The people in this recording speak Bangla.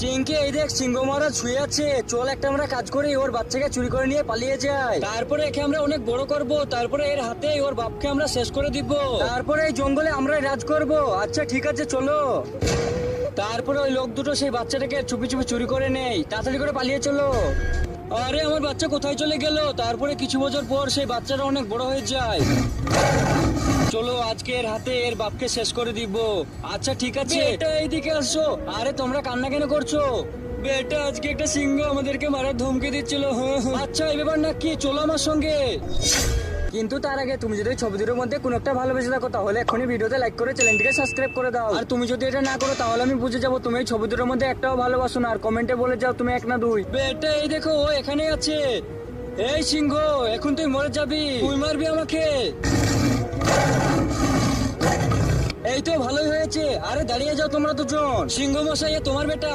চিঙ্কি এই দেখ সিংহ মহারাজ শুয়ে আছে চল একটা আমরা কাজ করি, ওর বাচ্চাকে চুরি করে নিয়ে পালিয়ে যাই। তারপরে একে আমরা অনেক বড় করব, তারপরে এর হাতে ওর বাপকে আমরা শেষ করে দিব। তারপরে এই জঙ্গলে আমরা রাজ করব। আচ্ছা ঠিক আছে, চলো। তারপরে ওই লোক দুটো সেই বাচ্চাটাকে চুপি চুপি চুরি করে নেই তাড়াতাড়ি করে পালিয়ে চলো। আরে আমার বাচ্চা কোথায় চলে গেল? তারপরে কিছু বছর পর সেই বাচ্চাটা অনেক বড় হয়ে যায়। চলো আজকে এর হাতে এর বাপকে শেষ করে দিব। আচ্ছা ঠিক আছে। এটা এইদিকে আসো। আরে তোমরা কান্না কেন করছ? বেটা আজকে একটা সিংহ আমাদেরকে মারার ধমকি দিচ্ছিল আচ্ছা এই ব্যাপার না কি চলো আমার সঙ্গে। কিন্তু তার আগে তুমি যদি ছবি দুটোর মধ্যে কোনো একটা ভালোবেসে থাকো, তাহলে এখনই ভিডিওতে লাইক করে চ্যানেলটিকে সাবস্ক্রাইব করে দাও। আর তুমি যদি এটা না করো, তাহলে আমি বুঝে যাব তুমি এই ছবি দুটোর মধ্যে একটাও ভালোবাসো না। আর কমেন্টে বলে যাও তুমি এক না দুই। বেটা, এই দেখো, ও এখানে আছে। এই সিংহ, এখন তুই মরে যাবি। তুই মারবি আমাকে। এই তো ভালোই হয়েছে। আরে দাঁড়িয়ে যাও তোমরা দুজন। সিংহ মশাই তোমার বেটা।